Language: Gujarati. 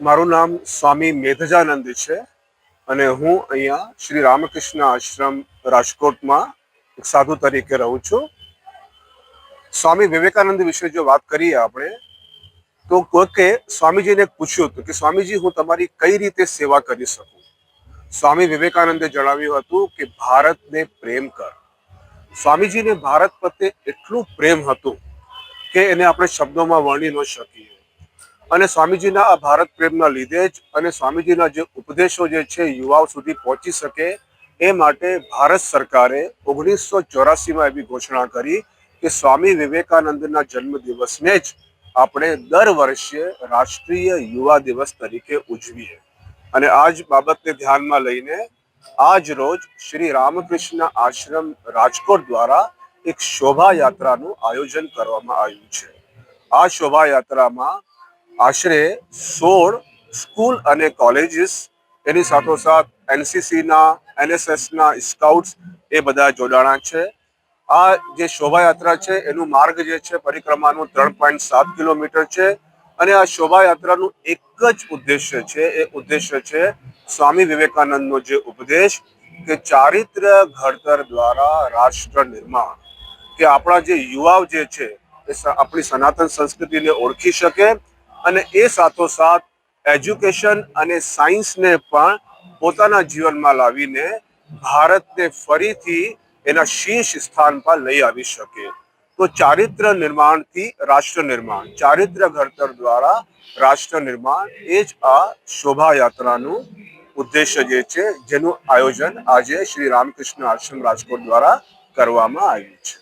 મારું નામ સ્વામી મેધજાનંદ છે અને હું અહીંયા શ્રી રામકૃષ્ણ આશ્રમ રાજકોટમાં એક સાધુ તરીકે રહું છું. સ્વામી વિવેકાનંદ વિશે જો વાત કરીએ આપણે, તો કોઈકે સ્વામીજીને પૂછ્યું હતું કે સ્વામીજી, હું તમારી કઈ રીતે સેવા કરી શકું? સ્વામી વિવેકાનંદે જણાવ્યું હતું કે ભારતને પ્રેમ કર. સ્વામીજીને ભારત પ્રત્યે એટલું પ્રેમ હતું કે એને આપણે શબ્દોમાં વર્ણી ન શકીએ. અને સ્વામીજીના આ ભારત પ્રેમના લીધે જ અને સ્વામીજીના જે ઉપદેશો જે છે યુવાઓ સુધી પહોંચી શકે એ માટે ભારત સરકારે ઓગણીસો ચોરાસીમાં એવી ઘોષણા કરી કે સ્વામી વિવેકાનંદના જન્મ દિવસને જ આપણે દર વર્ષે રાષ્ટ્રીય યુવા દિવસ તરીકે ઉજવીએ. અને આ જ બાબતને ધ્યાનમાં લઈને આજ રોજ શ્રી રામકૃષ્ણ આશ્રમ રાજકોટ દ્વારા એક શોભાયાત્રાનું આયોજન કરવામાં આવ્યું છે. આ શોભાયાત્રામાં આશરે સોળ સ્કૂલ અને કોલેજીસ એની સાથોસાથ એનસીસીના, એનએસએસના, સ્કાઉટ્સ એ બધા જોડાણા છે. આ જે શોભાયાત્રા છે, એનું માર્ગ જે છે, પરિક્રમાનું ત્રણ પોઈન્ટ સાત કિલોમીટર છે અને આ શોભાયાત્રાનું એક જ ઉદ્દેશ્ય છે, એ ઉદ્દેશ્ય છે સ્વામી વિવેકાનંદનો જે ઉપદેશ કે ચારિત્ર્ય ઘડતર દ્વારા રાષ્ટ્ર નિર્માણ. કે આપણા જે યુવાઓ જે છે, એ આપણી સનાતન સંસ્કૃતિને ઓળખી શકે અને એ સાથોસાથ એજ્યુકેશન અને સાયન્સને પણ પોતાના જીવનમાં લાવીને ભારતને ફરીથી એના શીર્ષ સ્થાન પર લઈ આવી શકે. તો ચારિત્ર નિર્માણથી રાષ્ટ્ર નિર્માણ, ચારિત્ર ઘડતર દ્વારા રાષ્ટ્ર નિર્માણ એ જ આ શોભાયાત્રાનું ઉદ્દેશ્ય જે છે, જેનું આયોજન આજે શ્રી રામકૃષ્ણ આશ્રમ રાજકોટ દ્વારા કરવામાં આવ્યું છે.